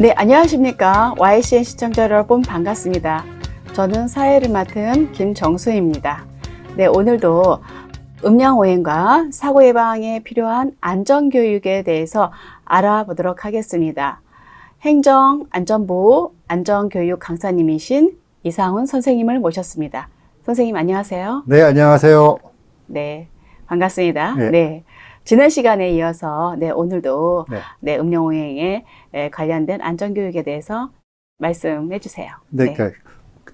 네, 안녕하십니까. YCN 시청자 여러분 반갑습니다. 저는 사회를 맡은 김정수입니다. 네, 오늘도 음양오행과 사고 예방에 필요한 안전교육에 대해서 알아보도록 하겠습니다. 행정 안전부 안전교육 강사님이신 이상훈 선생님을 모셨습니다. 선생님 안녕하세요. 네, 안녕하세요. 네, 반갑습니다. 네. 네. 지난 시간에 이어서 네, 오늘도 네. 네, 음료오행에 에, 관련된 안전교육에 대해서 말씀해 주세요. 네, 그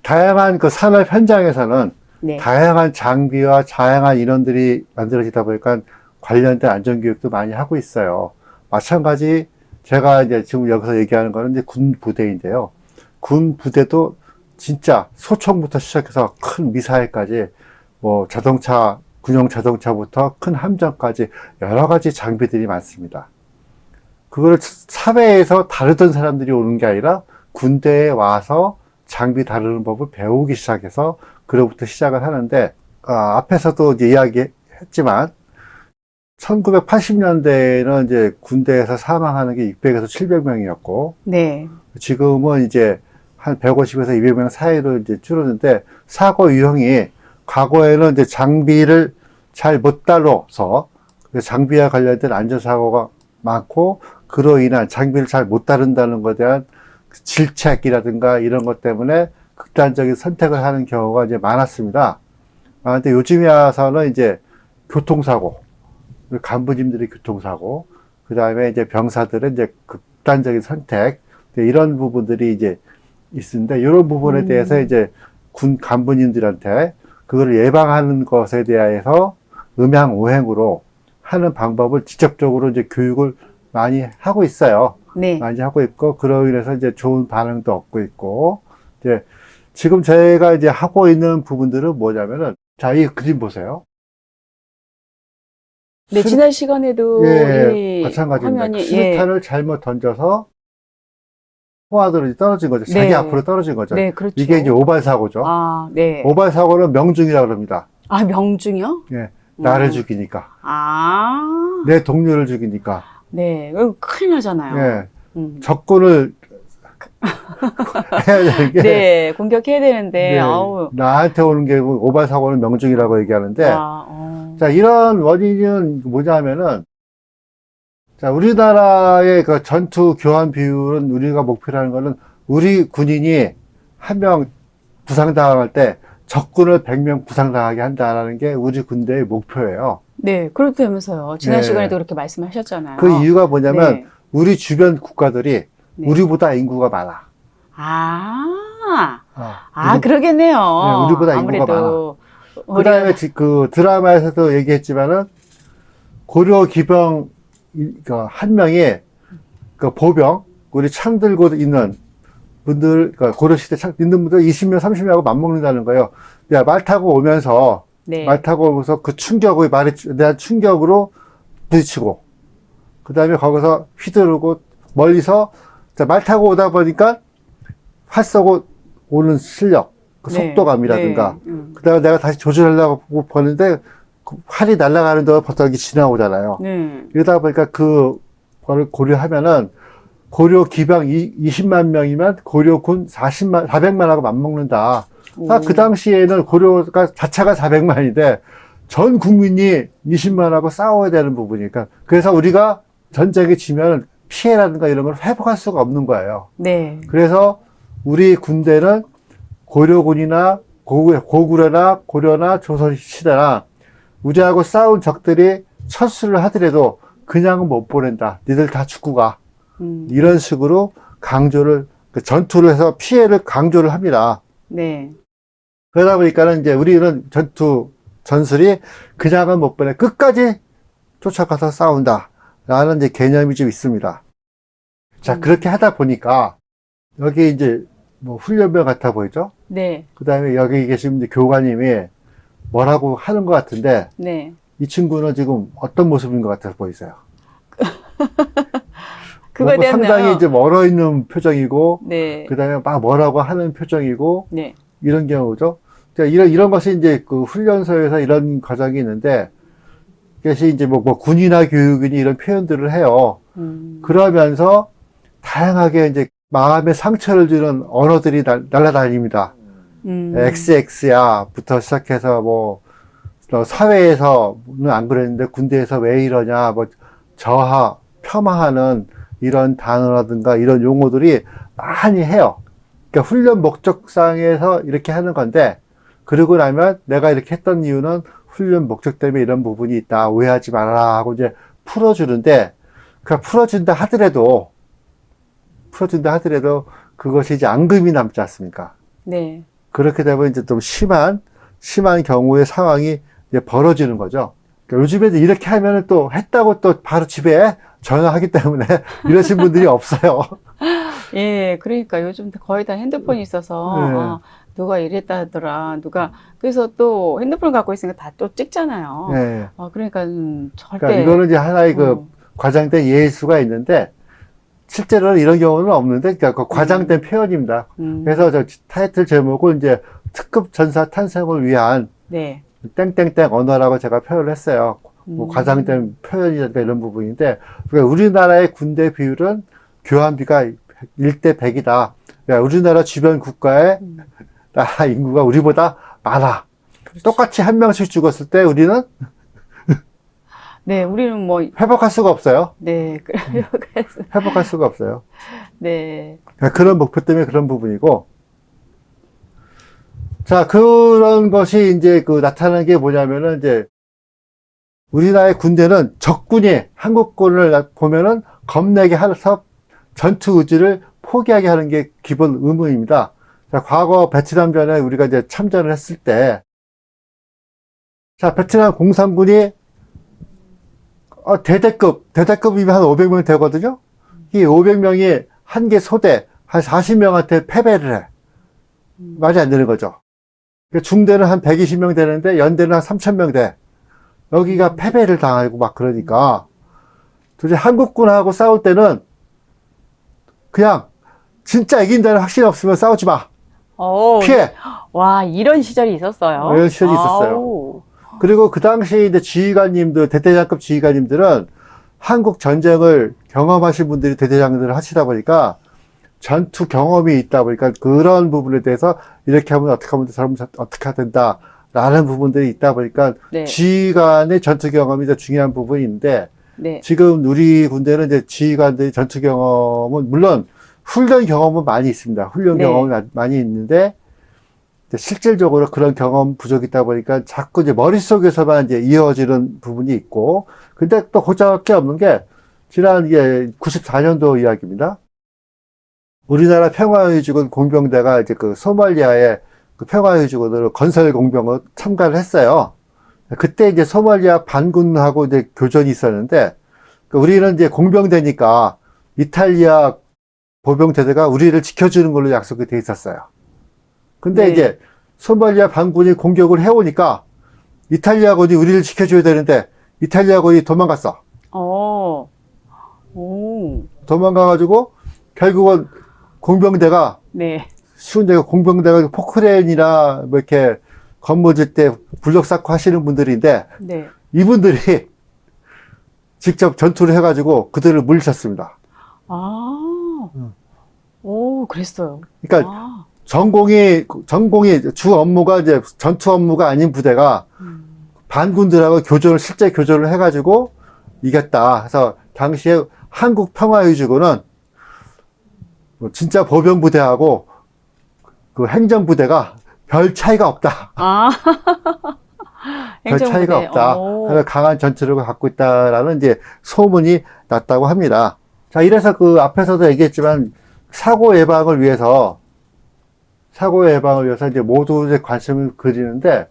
다양한 그 산업 현장에서는 네. 다양한 장비와 다양한 인원들이 만들어지다 보니까 관련된 안전교육도 많이 하고 있어요. 마찬가지 제가 이제 지금 여기서 얘기하는 거는 이제 군 부대인데요. 군 부대도 진짜 소총부터 시작해서 큰 미사일까지 뭐 자동차, 군용 자동차부터 큰 함정까지 여러 가지 장비들이 많습니다. 그거를 사회에서 다루던 사람들이 오는 게 아니라 군대에 와서 장비 다루는 법을 배우기 시작해서 그로부터 시작을 하는데 아, 앞에서도 이야기했지만 1980년대에는 이제 군대에서 사망하는 게 600에서 700명이었고 네. 지금은 이제 한 150에서 200명 사이로 이제 줄었는데 사고 유형이 과거에는 이제 장비를 잘 못 다뤄서 그 장비와 관련된 안전사고가 많고 그로 인한 장비를 잘 못 다룬다는 것에 대한 질책이라든가 이런 것 때문에 극단적인 선택을 하는 경우가 이제 많았습니다. 아, 근데 요즘에 와서는 이제 교통사고, 간부님들의 교통사고, 그 다음에 이제 병사들은 이제 극단적인 선택, 이런 부분들이 이제 있는데, 이런 부분에 음. 대해서 이제 군 간부님들한테 그거를 예방하는 것에 대해서 음양 오행으로 하는 방법을 직접적으로 이제 교육을 많이 하고 있어요. 네. 많이 하고 있고 그로 인해서 이제 좋은 반응도 얻고 있고 이제 지금 저희가 이제 하고 있는 부분들은 뭐냐면은 자이 그림 보세요. 네, 술- 지난 시간에도 예, 이 마찬가지입니다. 예. 수류탄을 잘못 던져서 포화도로 이제 떨어진 거죠. 자기 네. 앞으로 떨어진 거죠. 네, 그렇죠. 이게 이제 오발 사고죠. 아, 네. 오발 사고는 명중이라고 합니다. 아, 명중이요? 예, 나를 음. 죽이니까 아. 내 동료를 죽이니까 네. 이거 큰일 나잖아요. 예, 음. 적군을 해야 되는 게 네, 공격해야 되는데 네, 아우. 나한테 오는 게 오발 사고는 명중이라고 얘기하는데 아, 어. 자, 이런 원인은 뭐냐면은, 자, 우리나라의 그 전투 교환 비율은 우리가 목표로 하는 거는 우리 군인이 한 명 부상당할 때 적군을 100명 부상당하게 한다라는 게 우리 군대의 목표예요. 네, 그렇다면서요. 지난 네. 시간에도 그렇게 말씀하셨잖아요. 그 이유가 뭐냐면 네. 우리 주변 국가들이 네. 우리보다 인구가 많아. 아, 어, 아, 우리- 그러게네요. 네, 우리보다 인구가 아무래도 그 다음에 그 드라마에서도 얘기했지만은 고려 기병 이- 그한 명이 그 보병 우리 창 들고 있는 분들 그 고려시대 창 있는 분들 20명 30명하고 맞먹는다는 거예요. 야, 말 타고 오면서 네. 말 타고 오면서 그 충격의 말에 대한 충격으로 부딪히고 그 다음에 거기서 휘두르고 멀리서 자, 말 타고 오다 보니까 활 쏘고 오는 실력, 그 네, 속도감이라든가 네, 음. 그다음에 내가 다시 조절하려고 보는데 그 활이 날아가는 동안 여기 지나오잖아요. 네. 이러다 보니까 그 거를 고려하면은 고려 기병 이, 20만 명이면 고려군 40만 400만하고 맞먹는다. 아, 오. 그 당시에는 고려가 자체가 400만인데 전 국민이 20만하고 싸워야 되는 부분이니까 그래서 우리가 전쟁에 지면 피해라든가 이런 걸 회복할 수가 없는 거예요. 네. 그래서 우리 군대는 고려군이나 고구, 고구려나 고려나 조선시대나 우리하고 싸운 적들이 철수를 하더라도 그냥은 못 보낸다. 니들 다 죽고 가. 음. 이런 식으로 강조를 그 전투를 해서 피해를 강조를 합니다. 네. 그러다 보니까는 이제 우리는 전투 전술이 그냥은 못 보내 끝까지 쫓아가서 싸운다. 라는 이제 개념이 좀 있습니다. 자, 음. 그렇게 하다 보니까 여기 이제 뭐 훈련병 같아 보이죠? 네. 그 다음에 여기 계신 교관님이 뭐라고 하는 것 같은데 네. 이 친구는 지금 어떤 모습인 것 같아 보이세요? 그거에 뭔가 대한 상당히 이제 멀어 있는 표정이고 네. 그 다음에 막 뭐라고 하는 표정이고 네. 이런 경우죠. 자, 이런, 이런 것이 이제 그 훈련소에서 이런 과정이 있는데, 그것이 이제 뭐, 뭐 군이나 교육이니 이런 표현들을 해요. 음. 그러면서 다양하게 이제 마음에 상처를 주는 언어들이 날, 날아다닙니다. 음. XX야부터 시작해서 뭐너 사회에서는 안 그랬는데 군대에서 왜 이러냐 뭐 저하 폄하하는 이런 단어라든가 이런 용어들이 많이 해요. 그러니까 훈련 목적상에서 이렇게 하는 건데 그러고 나면 내가 이렇게 했던 이유는 훈련 목적 때문에 이런 부분이 있다 오해하지 말아라 하고 이제 풀어주는데 그 풀어준다 하더라도 풀어준다 하더라도 그것이 이제 앙금이 남지 않습니까? 네. 그렇게 되면 이제 좀 심한, 심한 경우의 상황이 이제 벌어지는 거죠. 그러니까 요즘에 이렇게 하면은 또 했다고 또 바로 집에 전화하기 때문에 이러신 분들이 없어요. 예, 그러니까 요즘 거의 다 핸드폰이 있어서 네. 아, 누가 이랬다 하더라. 누가 그래서 또 핸드폰 갖고 있으니까 다 또 찍잖아요. 네. 아, 그러니까 음, 절대 그러니까 이거는 이제 하나의 그 어, 과장된 예수가 있는데 실제로는 이런 경우는 없는데 그러니까 그 과장된 표현입니다. 음, 그래서 저 타이틀 제목을 이제 특급 전사 탄생을 위한 네. 땡땡땡 언어라고 제가 표현을 했어요. 뭐 음. 과장된 표현이라든가 이런 부분인데, 그러니까 우리나라의 군대 비율은 교환비가 1대 100이다. 그러니까 우리나라 주변 국가의 음. 나라 인구가 우리보다 많아. 똑같이 한 명씩 죽었을 때 우리는 네, 우리는 뭐 회복할 수가 없어요. 네, 그래요. 그래서 회복할 수가 없어요. 네. 그러니까 그런 목표 때문에 그런 부분이고. 자, 그런 것이 이제 그 나타나는 게 뭐냐면은 이제 우리나라의 군대는 적군이 한국군을 보면은 겁내게 해서 전투 의지를 포기하게 하는 게 기본 의무입니다. 자, 과거 베트남 전에 우리가 이제 참전을 했을 때, 자, 베트남 공산군이 어, 대대급, 대대급이면 한 500명 되거든요? 이 500명이 한 개 소대, 한 40명한테 패배를 해. 말이 안 되는 거죠. 그러니까 중대는 한 120명 되는데 연대는 한 3,000명 돼. 여기가 패배를 당하고 막 그러니까 도대체 한국군하고 싸울 때는 그냥 진짜 이긴다는 확신이 없으면 싸우지 마. 어, 피해. 와, 이런 시절이 있었어요. 이런 시절이 있었어요. 아우. 그리고 그 당시 이제 지휘관님들, 대대장급 지휘관님들은 한국 전쟁을 경험하신 분들이 대대장들을 하시다 보니까 전투 경험이 있다 보니까 그런 부분에 대해서 이렇게 하면 어떻게 하면 저러면 어떻게 해야 된다. 라는 부분들이 있다 보니까 네. 지휘관의 전투 경험이 더 중요한 부분인데 네. 지금 우리 군대는 이제 지휘관들이 전투 경험은 물론 훈련 경험은 많이 있습니다. 훈련 네. 경험이 마- 많이 있는데 실질적으로 그런 경험 부족이 있다 보니까 자꾸 이제 머릿속에서만 이제 이어지는 부분이 있고 근데 또 고장할 게 없는 게 지난 이게 94년도 이야기입니다. 우리나라 평화유지군 공병대가 이제 그 소말리아의 그 평화유지군으로 건설 공병을 참가를 했어요. 그때 이제 소말리아 반군하고 이제 교전이 있었는데 그 우리는 이제 공병대니까 이탈리아 보병대대가 우리를 지켜주는 걸로 약속이 돼 있었어요. 근데 네. 이제 소말리아 반군이 공격을 해오니까 이탈리아군이 우리를 지켜줘야 되는데 이탈리아군이 도망갔어. 어. 오. 도망가가지고 결국은 공병대가 네. 쉬운 데가 공병대가 포크레인이나 뭐 이렇게 건물 질때 불력 쌓고 하시는 분들인데 네. 이분들이 직접 전투를 해가지고 그들을 물리쳤습니다. 아. 음. 오, 그랬어요. 그러니까 아. 전공이 전공이 주 업무가 이제 전투 업무가 아닌 부대가 음. 반군들하고 교전을 실제 교전을 해가지고 이겼다. 그래서 당시에 한국 평화유지군은 뭐 진짜 보병 부대하고 그 행정 부대가 별 차이가 없다. 아. 별 차이가. 없다. 오. 그래서 강한 전투력을 갖고 있다라는 이제 소문이 났다고 합니다. 자, 이래서 그 앞에서도 얘기했지만 사고 예방을 위해서 사고 예방을 위해서 이제 모두 이제 관심을 그리는데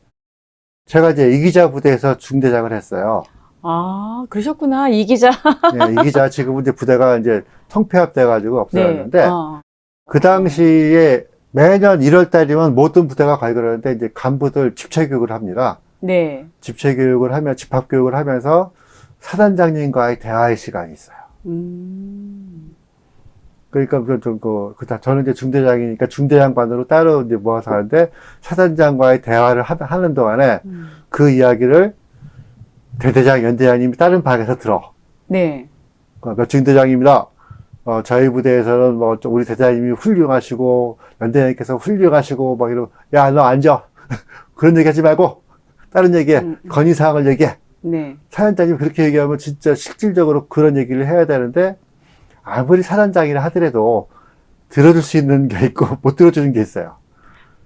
제가 이제 이기자 부대에서 중대장을 했어요. 아, 그러셨구나. 이 기자. 예, 이기자 지금은 이제 부대가 이제 통폐합돼가지고 없어졌는데 네. 어. 그 당시에 매년 1월 달이면 모든 부대가 그러는데 이제 간부들 집체 교육을 합니다. 네. 집체 교육을 하며 집합 교육을 하면서 사단장님과의 대화의 시간이 있어요. 음. 그러니까 그좀 그, 그 다- 저는 이제 중대장이니까 중대장반으로 따로 이제 모아서 하는데 사단장과의 대화를 하, 하는 동안에 음. 그 이야기를 대대장, 연대장님이 다른 방에서 들어. 네. 그몇 중대장입니다. 어, 저희 부대에서는 뭐, 좀 우리 대장님이 훌륭하시고, 연대장님께서 훌륭하시고, 막 이러고, 야, 너 앉아. 그런 얘기 하지 말고, 다른 얘기해. 음. 건의사항을 얘기해. 네. 사단장님 그렇게 얘기하면 진짜 실질적으로 그런 얘기를 해야 되는데, 아무리 사단장이라 하더라도, 들어줄 수 있는 게 있고, 못 들어주는 게 있어요.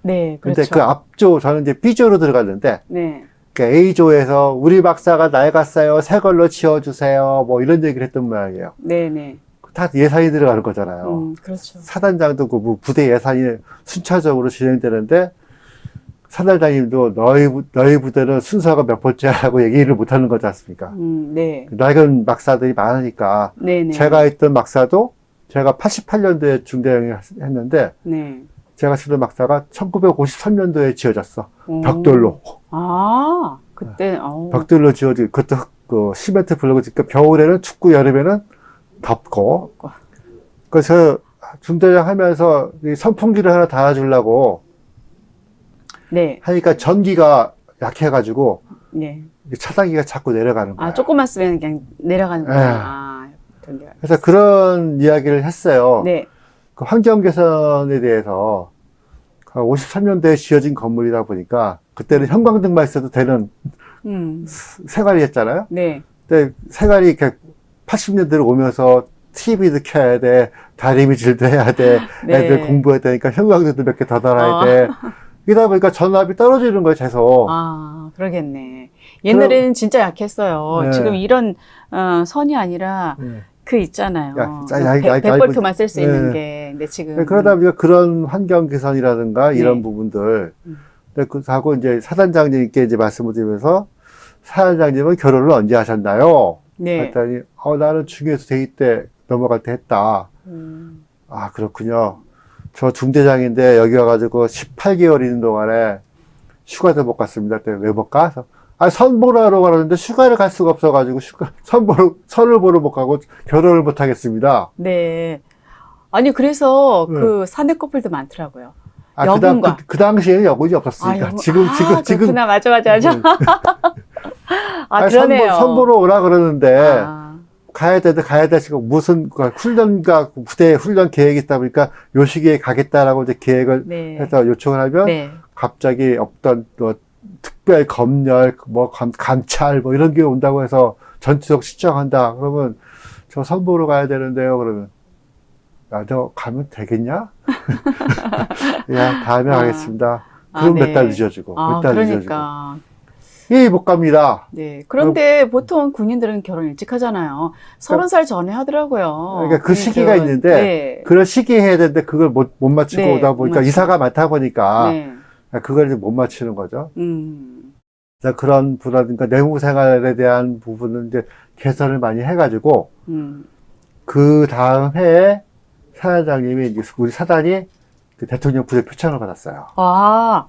네. 근데 그렇죠. 그 앞조, 저는 이제 B조로 들어갔는데, 네. 그 A조에서 우리 박사가 낡았어요. 새 걸로 지어주세요. 뭐 이런 얘기를 했던 모양이에요. 네, 네. 다 예산이 들어가는 거잖아요. 음, 그렇죠. 사단장도 그뭐 부대 예산이 순차적으로 진행되는데 사단장님도 너희 부- 너희 부대는 순서가 몇 번째라고 얘기를 못 하는 거지 않습니까? 음, 네. 낡은 막사들이 많으니까 네, 네. 제가 있던 막사도 제가 88년도에 중대형을 했는데 네. 제가 쓰던 막사가 1953년도에 지어졌어. 오. 벽돌로. 아, 그때 어. 벽돌로 지어진 그것도 흙, 그 시멘트 블록을 그러니까 겨울에는 춥고 여름에는 덥고 덥고. 그래서 중대장 하면서 이 선풍기를 하나 달아주려고 네. 하니까 전기가 약해가지고 네. 이 차단기가 자꾸 내려가는 거야. 아, 조금만 쓰면 그냥 내려가는 거야. 네. 아, 전기가. 그래서 그런 이야기를 했어요. 네. 그 환경 개선에 대해서 53년도에 지어진 건물이다 보니까 그때는 형광등만 있어도 되는 음. 생활이었잖아요. 네. 근데 생활이 이렇게 80년대로 오면서 TV도 켜야 돼, 다리미질도 해야 돼, 네. 애들 공부해야 되니까 형광등도 몇 개 더 달아야 아. 돼. 이러다 보니까 전압이 떨어지는 거예요, 계속. 아, 그러겠네. 옛날에는 진짜 약했어요. 네. 지금 이런 어, 선이 아니라 네. 그 있잖아요. 야, 짜- 야, 야, 야, 100, 볼트만 쓸수 네. 있는 게. 근데 지금 네, 그러다 보니까 그런 환경 개선이라든가 이런 네. 부분들. 음. 근데 그 하고 이제 사단장님께 이제 말씀을 드리면서 사단장님은 결혼을 언제 하셨나요? 네. 했더니 어 나는 중에서 대위 때 넘어갈 때 했다. 음, 아 그렇군요. 저 중대장인데 여기 와가지고 18개월 있는 동안에 휴가도 못 갔습니다. 그때 왜 못 가? 아, 선 보러 하러 가는데 휴가를 갈 수가 없어가지고 휴가 선 보러 선을 보러 못 가고 결혼을 못 하겠습니다. 네. 아니 그래서 네. 그 사내 커플도 많더라고요. 아, 그, 당, 여군과. 그, 그 당시에는 여군이 없었으니까 여분- 지금 아, 지금 지금 그렇구나. 맞아, 맞아, 맞아. 음. 아, 아니, 선, 그러네요. 보- 선 보러 오라 그러는데 아, 가야 되는데 가야 돼 지금 무슨 그 훈련과 부대 훈련 계획이 있다 보니까 요 시기에 가겠다라고 이제 계획을 네. 해서 요청을 하면 네. 갑자기 없던 뭐 특별 검열, 뭐 감, 감찰 뭐 이런 게 온다고 해서 전투력 시청한다. 그러면 저 선보러 가야 되는데요. 그러면 야, 너 가면 되겠냐? 야, 다음에 아. 하겠습니다. 아, 그럼 네. 몇달 늦어지고, 아, 몇달 늦어지고. 그러니까. 예, 못 갑니다. 네. 그런데 보통 군인들은 결혼 일찍 하잖아요. 서른 살 전에 하더라고요. 그러니까 그 시기가 결혼. 있는데 네. 그런 시기에 해야 되는데 그걸 못, 못 맞추고 네, 오다 못 보니까 맞추고. 이사가 많다 보니까 네. 그걸 이제 못 맞추는 거죠. 음. 그런 부분이니까 내무 생활에 대한 부분은 이제 개선을 많이 해가지고 음. 그 다음 해에 사단장님이 이제 우리 사단이 그 대통령 부대 표창을 받았어요. 아,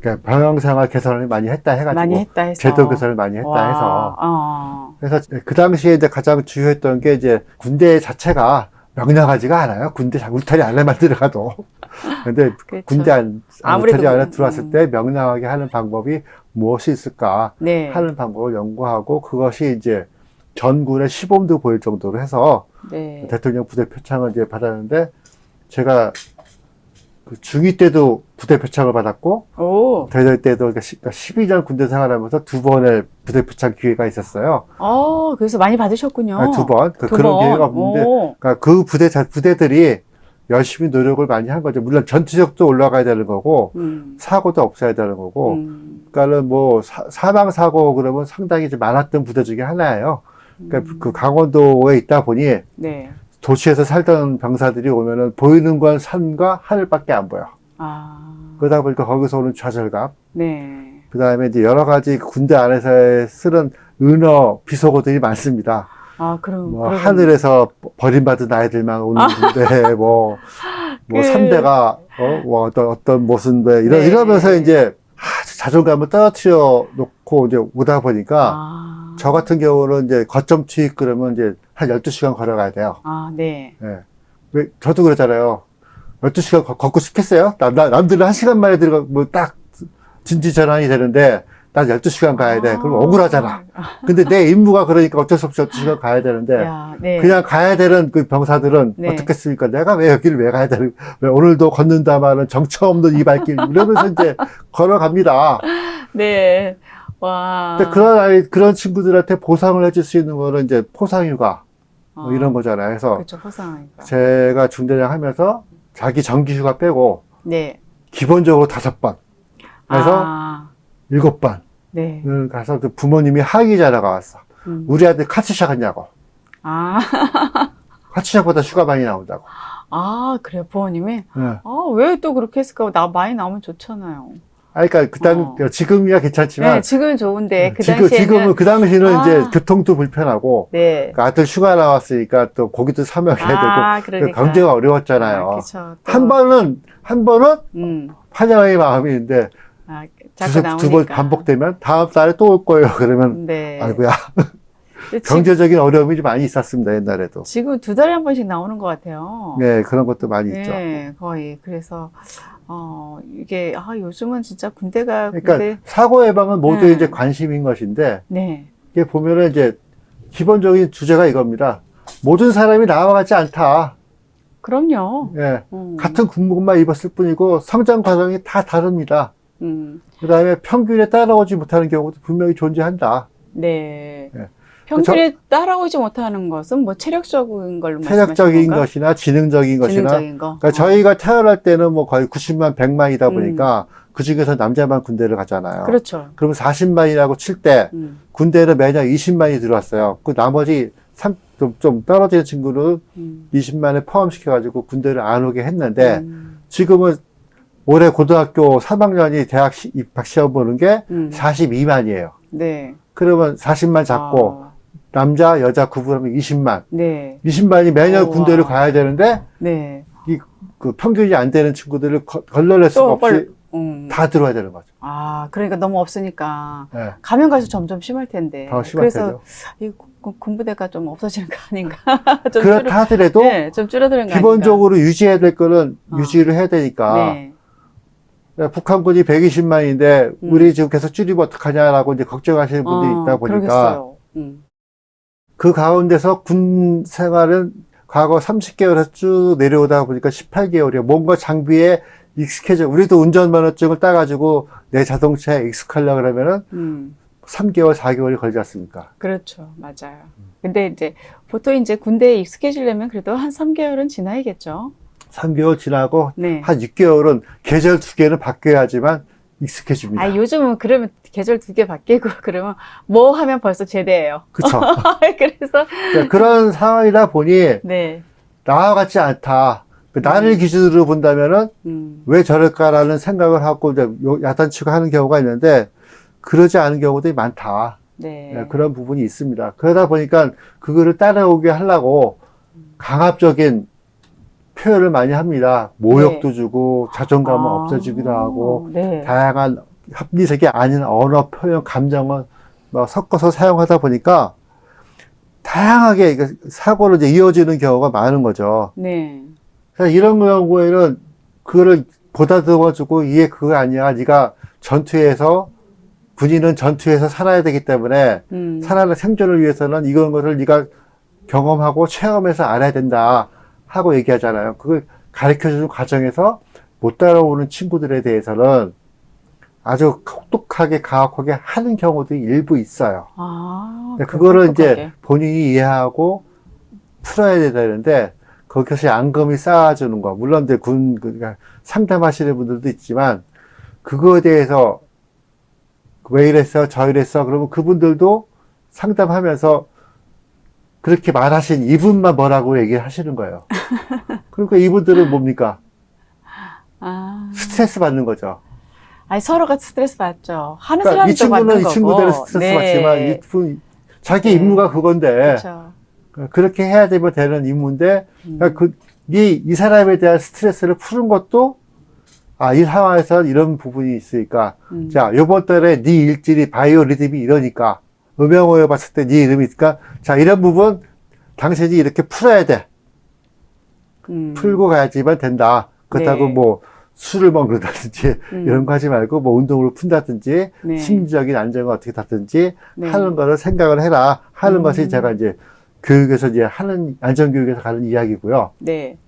그러니까 병영생활 개선을 많이 했다 해가지고 많이 했다 해서. 제도 개선을 많이 했다 와, 해서 어. 그래서 그 당시에 이제 가장 주요했던 게 이제 군대 자체가 명랑하지가 않아요. 군대 자- 울타리 안에만 들어가도. 근데 그렇죠. 군대 안, 울타리 안에 그래요. 들어왔을 음. 때 명랑하게 하는 방법이 무엇이 있을까 네. 하는 방법을 연구하고 그것이 이제 전군의 시범도 보일 정도로 해서 네. 대통령 부대 표창을 이제 받았는데 제가 그 중2 때도 부대 표창을 받았고 오. 대대 때도 그러니까 12년 군대 생활하면서 두 번의 부대 표창 기회가 있었어요. 어, 그래서 많이 받으셨군요. 아, 두 번. 그, 두 그런 번. 기회가 없는데 오. 그러니까 그 부대 자- 부대들이 열심히 노력을 많이 한 거죠. 물론 전투력도 올라가야 되는 거고 음. 사고도 없어야 되는 거고. 음. 그러니까는 뭐 사, 사망 사고 그러면 상당히 좀 많았던 부대 중에 하나예요. 그러니까 음. 그 강원도에 있다 보니 네. 도시에서 살던 병사들이 오면은 보이는 건 산과 하늘밖에 안 보여. 아. 그러다 보니까 거기서 오는 좌절감, 네. 그 다음에 이제 여러 가지 군대 안에서 쓰는 은어, 비속어들이 많습니다. 아, 그럼. 뭐 그러면- 하늘에서 버림받은 아이들만 오는 군대, 뭐, 뭐 그- 삼대가, 어, 뭐 어떤, 어떤 모습인데, 이러, 네. 이러면서 이제, 아, 자존감을 떨어뜨려 놓고 이제 오다 보니까, 아. 저 같은 경우는 이제 거점 투입 그러면 이제 한 12시간 걸어가야 돼요. 아, 네. 예. 왜, 저도 그러잖아요. 12시간 걷고 싶겠어요? 남, 남, 남들은 한 시간 만에 들어가, 뭐 딱 진지 전환이 되는데, 난 12시간 가야 돼. 그럼 아. 억울하잖아. 근데 내 임무가 그러니까 어쩔 수 없이 12시간 가야 되는데 야, 네. 그냥 가야 되는 그 병사들은 네. 어떻겠습니까? 내가 왜 여기를 왜 가야 되는, 왜 오늘도 걷는다마는 정처 없는 이 발길 이러면서 이제 걸어갑니다. 네. 와. 근데 그런 아이, 그런 친구들한테 보상을 해줄 수 있는 거는 이제 포상휴가 뭐 아, 이런 거잖아요. 그래서 그렇죠. 제가 중대장 하면서 자기 정기휴가 빼고 네. 기본적으로 다섯 번, 그래서 아, 일곱 번을 네. 가서 그 부모님이 항의자라가 왔어. 음. 우리 아들 카츠샤 갔냐고. 아, 카츠샤보다 휴가 많이 나온다고. 아, 그래요. 부모님이. 네. 아, 왜 또 그렇게 했을까? 나 많이 나오면 좋잖아요. 아, 그러니까 그당 어. 지금이야 괜찮지만 네, 지금은 좋은데 그 지금 당시에는 지금은 그 당시는 아. 이제 교통도 불편하고 네. 그 아들 휴가 나왔으니까 또 거기도 사명해야 되고 아, 그 그러니까. 경제가 어려웠잖아요. 아, 그쵸. 또, 한 번은 한 번은 음. 환영의 마음이 있는데 아, 자꾸 나오니까. 두번 반복되면 다음 달에 또 올 거예요. 그러면 네. 아이고야 지금, 경제적인 어려움이 좀 많이 있었습니다 옛날에도. 지금 두 달에 한 번씩 나오는 것 같아요. 네 그런 것도 많이 있죠. 네, 거의. 그래서, 어, 이게, 아, 요즘은 진짜 군대가, 그러니까 군대, 사고 예방은 모두 네. 이제 관심인 것인데 네. 이게 보면은 이제 기본적인 주제가 이겁니다. 모든 사람이 나와 같지 않다. 그럼요. 예. 음, 같은 군복만 입었을 뿐이고 성장 과정이 다 다릅니다. 음, 그 다음에 평균에 따라오지 못하는 경우도 분명히 존재한다. 네. 네. 평균에 따라오지 못하는 것은 뭐 체력적인 걸로 체력적인? 것이나 지능적인 것이나. 지능적인 거. 그러니까 어. 저희가 태어날 때는 뭐 거의 90만, 100만이다 음. 보니까 그 중에서 남자만 군대를 가잖아요. 그렇죠. 그러면 40만이라고 칠때 음, 군대는 매년 20만이 들어왔어요. 그 나머지 3, 좀, 좀 떨어지는 친구는 음, 20만에 포함시켜가지고 군대를 안 오게 했는데 음, 지금은 올해 고등학교 3학년이 대학 시- 입학 시험 보는 게 음. 42만이에요. 네. 그러면 40만 잡고 어, 남자, 여자 구분하면 20만. 네. 20만이 매년 우와. 군대를 가야 되는데 네. 그 평균이 안 되는 친구들을 거- 걸러낼 수가 또 없이 빨리- 음. 다 들어야 되는 거죠. 아, 그러니까 너무 없으니까. 예, 가면 갈수록 점점 심할 텐데. 더 심할 그래서. 이 군- 군부대가 좀 없어지는 거 아닌가? 좀 그렇다 하더라도 네, 좀 줄어드는 거 기본적으로 유지해야 될 거는 어. 유지를 해야 되니까 아닌가? 네. 북한군이 120만인데 음. 우리 지금 계속 줄이면 어떡하냐라고 이제 걱정하시는 분들이 어, 있다 보니까 그러겠어요. 음. 그 가운데서 군 생활은 과거 30개월에서 쭉 내려오다 보니까 18개월이에요. 뭔가 장비에 익숙해져. 우리도 운전면허증을 따가지고 내 자동차에 익숙하려고 그러면은 음. 3개월, 4개월이 걸리지 않습니까? 그렇죠. 맞아요. 근데 이제 보통 이제 군대에 익숙해지려면 그래도 한 3개월은 지나야겠죠. 3개월 지나고 네. 한 6개월은 계절 두 개는 바뀌어야 지만 익숙해집니다. 아, 요즘은 그러면 계절 두 개 바뀌고 그러면 뭐 하면 벌써 제대예요. 그쵸. 그래서 그러니까 그런 상황이다 보니 네. 나와 같지 않다. 그 나를 음. 기준으로 본다면은 음. 왜 저럴까라는 생각을 하고 이제 요- 야단치고 하는 경우가 있는데 그러지 않은 경우들이 많다. 네. 네, 그런 부분이 있습니다. 그러다 보니까 그거를 따라오게 하려고 강압적인 표현을 많이 합니다. 모욕도 주고 자존감은 네. 아, 없어지기도 하고 네. 다양한 합리적이 아닌 언어 표현 감정을 뭐 섞어서 사용하다 보니까 다양하게 사고로 이제 이어지는 경우가 많은 거죠. 네. 그래서 이런 경우에는 그거를 보다듬어주고 이게 그거 아니야. 네가 전투에서 군인은 전투에서 살아야 되기 때문에 음. 살아나 생존을 위해서는 이런 것을 네가 경험하고 체험해서 알아야 된다 하고 얘기하잖아요. 그걸 가르쳐주는 과정에서 못 따라오는 친구들에 대해서는 아주 똑똑하게 가혹하게 하는 경우도 일부 있어요. 아. 그거를 이제 똑똑하게. 본인이 이해하고 풀어야 되는데 거기서 앙금이 쌓아주는 거. 물론 이제 군 그러니까 상담하시는 분들도 있지만 그거에 대해서 왜 이랬어 저 이랬어 그러면 그분들도 상담하면서 그렇게 말하신 이분만 뭐라고 얘기를 하시는 거예요. 그러니까 이분들은 뭡니까 아. 스트레스 받는 거죠. 아니 서로가 스트레스 받죠. 하는 그러니까 이 사람도 친구는 받는 이. 친구들은 스트레스 네. 받지만 이 분, 자기 네. 임무가 그건데 그렇죠. 그렇게 해야 되면 되는 임무인데 음. 그러니까 그, 이, 이 사람에 대한 스트레스를 푸는 것도, 아, 이 상황에서 이런 부분이 있으니까. 음. 자, 요번 달에 네 일질이 바이오 리듬이 이러니까. 음영호에 봤을 때 네 이름이 있으니까. 자, 이런 부분, 당신이 이렇게 풀어야 돼. 음. 풀고 가야지만 된다. 그렇다고 네. 뭐, 술을 먹는다든지 음. 이런 거 하지 말고 뭐 운동으로 푼다든지 네. 심리적인 안정을 어떻게 다든지 네. 하는 거를 생각을 해라 하는 음. 것이 제가 이제 교육에서 이제 하는 안전교육에서 가는 이야기고요. 네.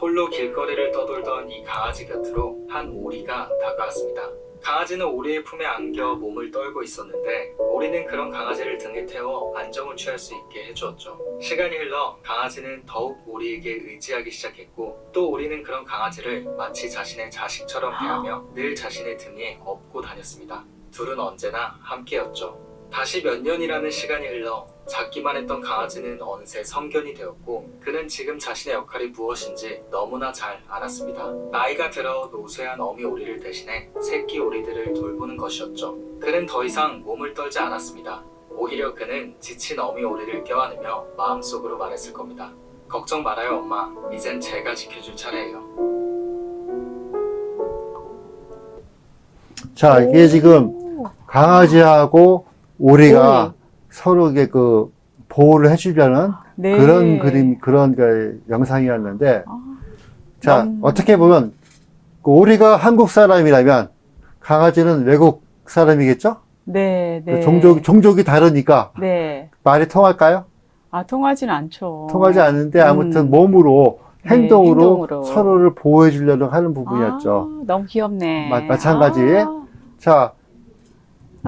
홀로 길거리를 떠돌던 이 강아지 곁으로 한 오리가 다가왔습니다. 강아지는 오리의 품에 안겨 몸을 떨고 있었는데 오리는 그런 강아지를 등에 태워 안정을 취할 수 있게 해주었죠. 시간이 흘러 강아지는 더욱 오리에게 의지하기 시작했고 또 오리는 그런 강아지를 마치 자신의 자식처럼 대하며 늘 자신의 등에 업고 다녔습니다. 둘은 언제나 함께였죠. 다시 몇 년이라는 시간이 흘러 작기만 했던 강아지는 어느새 성견이 되었고 그는 지금 자신의 역할이 무엇인지 너무나 잘 알았습니다. 나이가 들어 노쇠한 어미 오리를 대신해 새끼 오리들을 돌보는 것이었죠. 그는 더 이상 몸을 떨지 않았습니다. 오히려 그는 지친 어미 오리를 껴안으며 마음속으로 말했을 겁니다. 걱정 말아요 엄마. 이젠 제가 지켜줄 차례예요. 자, 이게 지금 강아지하고 오리가 오리. 서로 이게 그 보호를 해주려는 네. 그런 그림, 그런 그 영상이었는데, 아, 자, 너무- 어떻게 보면, 그 오리가 한국 사람이라면, 강아지는 외국 사람이겠죠? 네, 네. 종족, 종족이 다르니까 네. 말이 통할까요? 아, 통하진 않죠. 통하지 않는데 아무튼 음. 몸으로, 네, 행동으로, 행동으로. 서로를 보호해 주려는 하는 부분이었죠. 아, 너무 귀엽네. 마- 마찬가지. 아, 자,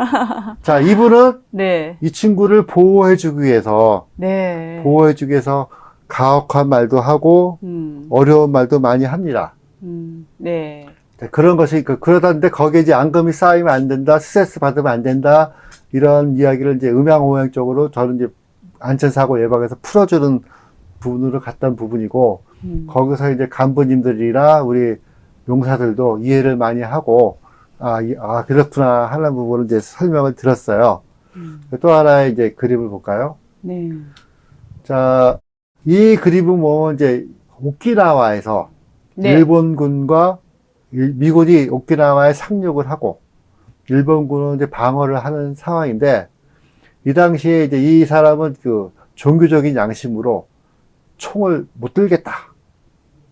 자, 이분은 네. 이 친구를 보호해 주기 위해서, 네. 보호해 주기 위해서 가혹한 말도 하고, 음, 어려운 말도 많이 합니다. 음, 네. 네, 그런 것이 그 그러다는데 거기에 이제 앙금이 쌓이면 안 된다, 스트레스 받으면 안 된다 이런 이야기를 이제 음양오행 쪽으로 저는 이제 안전사고 예방에서 풀어주는 부분으로 갔던 부분이고 음, 거기서 이제 간부님들이나 우리 용사들도 이해를 많이 하고 아, 이- 아 그렇구나 하는 부분을 이제 설명을 들었어요. 음, 또 하나의 이제 그림을 볼까요? 네. 자, 이 그림은 뭐 이제 오키나와에서 네. 일본군과 일- 미군이 오키나와에 상륙을 하고 일본군은 이제 방어를 하는 상황인데 이 당시에 이제 이 사람은 그 종교적인 양심으로 총을 못 들겠다.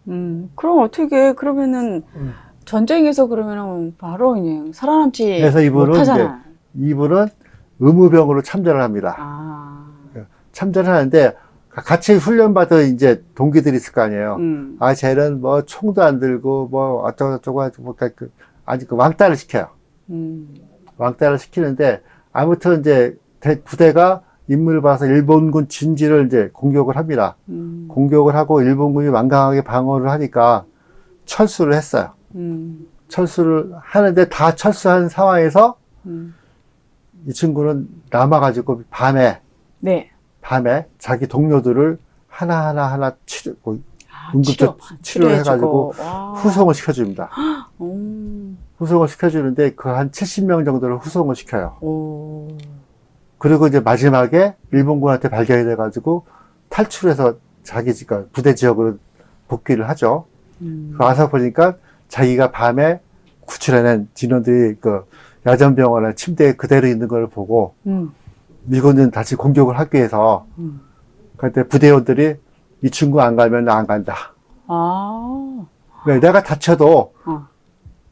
음, 그럼 어떻게, 그러면은, 음. 전쟁에서 그러면은 바로 그냥 살아남지 그래서 이분은 못하잖아. 이분은 의무병으로 참전을 합니다. 아, 참전을 하는데 같이 훈련받은 이제 동기들이 있을 거 아니에요. 음, 아, 쟤는 뭐 총도 안 들고 뭐 어쩌고저쩌고 하고 뭐 그, 아직 그 왕따를 시켜요. 음, 왕따를 시키는데 아무튼 이제 대- 부대가 임무를 봐서 일본군 진지를 이제 공격을 합니다. 음, 공격을 하고 일본군이 완강하게 방어를 하니까 철수를 했어요. 음, 철수를 하는데 다 철수한 상황에서 음. 이 친구는 남아가지고 밤에 네. 밤에 자기 동료들을 하나 하나 하나 치료, 뭐 아, 응급적 치료 를 해가지고 와. 후송을 시켜줍니다. 음, 후송을 시켜주는데 그 한 70명 정도를 후송을 시켜요. 오, 그리고 이제 마지막에 일본군한테 발견이 돼가지고 탈출해서 자기 집 부대 지역으로 복귀를 하죠. 음, 와서 보니까 자기가 밤에 구출해낸 진원들이 그 야전 병원에 침대에 그대로 있는 걸 보고 음, 미군은 다시 공격을 하기 위해서 음. 그때 부대원들이 이 친구 안 가면 나 안 간다. 아, 왜 내가 다쳐도 어.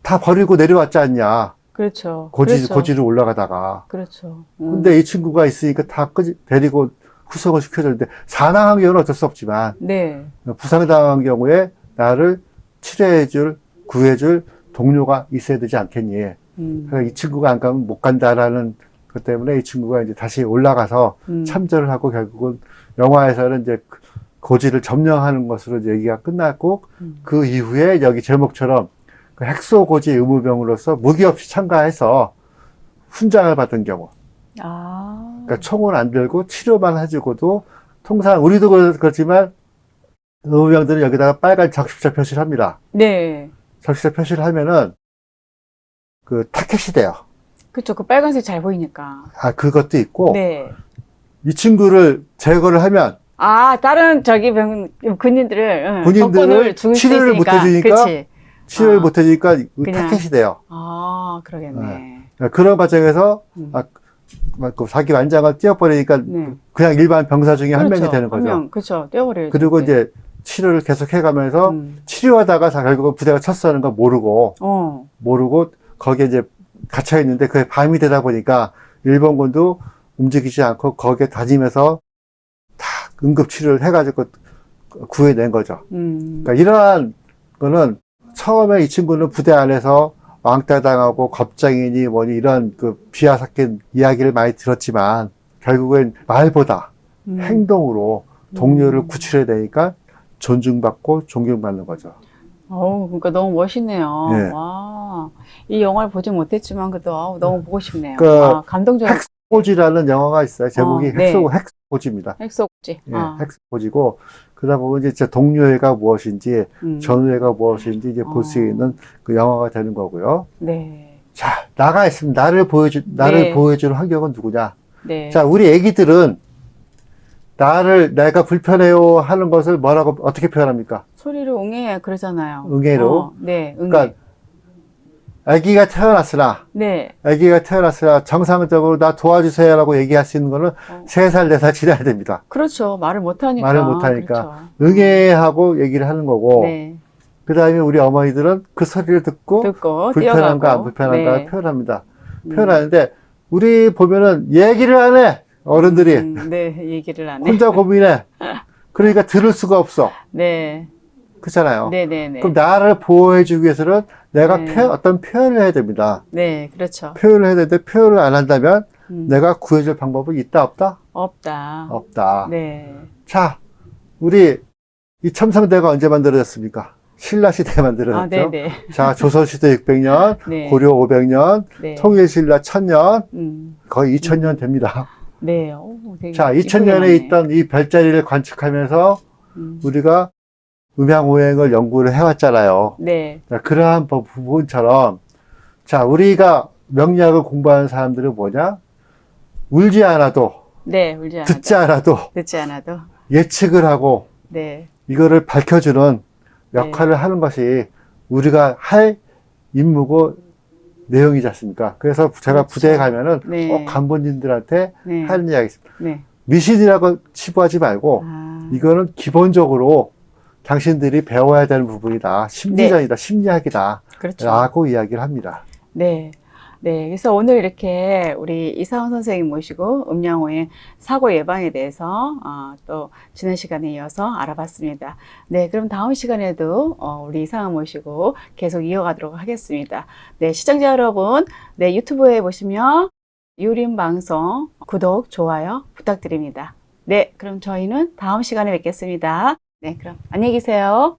다 버리고 내려왔지 않냐. 그렇죠. 고지, 그렇죠. 고지를 올라가다가. 그렇죠. 음. 근데 이 친구가 있으니까 다 끄지, 데리고 후송을 시켜줬는데 사망한 경우는 어쩔 수 없지만 네. 부상당한 경우에 나를 치료해줄, 구해줄 동료가 있어야 되지 않겠니. 음, 그래서 이 친구가 안 가면 못 간다라는 것 때문에 이 친구가 이제 다시 올라가서 음. 참전을 하고 결국은 영화에서는 이제 그 고지를 점령하는 것으로 이제 얘기가 끝났고 음. 그 이후에 여기 제목처럼 그 핵소 고지 의무병으로서 무기 없이 참가해서 훈장을 받은 경우. 아, 그러니까 총은 안 들고 치료만 해주고도 통상 우리도 그렇- 그렇지만 의무병들은 여기다가 빨간 적십자 표시를 합니다. 네. 적십자 표시를 하면은 그 타켓이 돼요. 그렇죠. 그 빨간색 잘 보이니까. 아 그것도 있고 네. 이 친구를 제거를 하면 아, 다른 저기 병, 군인들을, 응, 군인들을 적군을 죽일 수 치료를 못 있으니까. 해주니까 그치. 치료를 아. 못 해주니까 그 그냥. 타켓이 돼요. 아, 그러겠네. 그런 과정에서 음. 아, 막그 자기 완장을 띄워버리니까 네. 그냥 일반 병사 중에 한 그렇죠. 명이 되는 거죠. 한 명, 그렇죠. 떼어버려야죠. 그리고 네. 이제 치료를 계속 해가면서 음. 치료하다가 자- 결국 부대가 쳤어는 거 모르고 어. 모르고 거기에 이제 갇혀 있는데 그게 밤이 되다 보니까 일본군도 움직이지 않고 거기에 다니면서 다 응급 치료를 해가지고 구해낸 거죠. 음. 그러니까 이러한 거는 처음에 이 친구는 부대 안에서 왕따 당하고 겁장이니 뭐니 이런 그 비하 섞인 이야기를 많이 들었지만 결국엔 말보다 음. 행동으로 동료를 음. 구출해야 되니까 존중받고 존경받는 거죠. 어우, 그러니까 너무 멋있네요. 예. 와. 이 영화를 보지 못했지만 그래도 아우, 너무 보고 싶네요. 그 아, 감동적. 헥스포지라는 영화가 있어요. 제목이 어, 네. 헥스, 헥스포지입니다. 핵속지. 예, 아, 헥스포지고 그러다 보면 이제 동료애가 무엇인지 음. 전우애가 무엇인지 이제 볼수 어. 있는 그 영화가 되는 거고요. 네. 자, 나가 있습니다. 나를 보여주, 나를 네. 보여주는 환경은 누구냐? 네. 자, 우리 애기들은 나를, 내가 불편해요 하는 것을 뭐라고, 어떻게 표현합니까? 소리로 응애 그러잖아요. 응애로? 어, 네, 응애. 그러니까, 아기가 태어났으나, 네. 아기가 태어났으나 정상적으로 나 도와주세요라고 얘기할 수 있는 거는 어. 세살 네 살 지나야 됩니다. 그렇죠. 말을 못 하니까. 말을 못 하니까. 그렇죠. 응애하고 얘기를 하는 거고, 네. 그 다음에 우리 어머니들은 그 소리를 듣고, 듣고 불편한가 안. 불편한가 네. 표현합니다. 음. 표현하는데, 우리 보면은 얘기를 안 해! 어른들이. 음, 네, 얘기를 안 해. 혼자 고민해. 그러니까 들을 수가 없어. 네. 그렇잖아요. 네, 네, 네. 그럼 나를 보호해주기 위해서는 내가 네. 표현, 어떤 표현을 해야 됩니다. 네, 그렇죠. 표현을 해야 되는데 표현을 안 한다면 음, 내가 구해줄 방법은 있다 없다? 없다. 없다. 네. 자, 우리 이 첨성대가 언제 만들어졌습니까? 신라시대에 만들어졌죠. 아, 네, 네. 자, 조선시대 600년, 네. 고려 500년, 네. 통일신라 1000년, 음, 거의 2000년 됩니다. 네. 오, 자, 이쁘게 2000년에 나네. 있던 이 별자리를 관측하면서 음, 우리가 음양오행을 연구를 해왔잖아요. 네. 자, 그러한 부- 부분처럼, 자, 우리가 명리학을 공부하는 사람들은 뭐냐? 울지 않아도, 네, 울지 않아도. 듣지 않아도, 듣지 않아도. 예측을 하고, 네. 이거를 밝혀주는 역할을 하는 것이 우리가 할 임무고 내용이지 않습니까? 그래서 제가 그렇죠. 부대에 가면은 네. 꼭 간부님들한테 네. 하는 이야기 있습니다. 네. 미신이라고 치부하지 말고, 아, 이거는 기본적으로 당신들이 배워야 되는 부분이다. 심리전이다. 심리학이다. 그렇죠. 라고 이야기를 합니다. 네. 네. 그래서 오늘 이렇게 우리 이사원 선생님 모시고 음양오의 사고 예방에 대해서 어, 또 지난 시간에 이어서 알아봤습니다. 네. 그럼 다음 시간에도 어, 우리 이사원 모시고 계속 이어가도록 하겠습니다. 네. 시청자 여러분, 네. 유튜브에 보시면 유림 방송 구독, 좋아요 부탁드립니다. 네. 그럼 저희는 다음 시간에 뵙겠습니다. 네. 그럼 안녕히 계세요.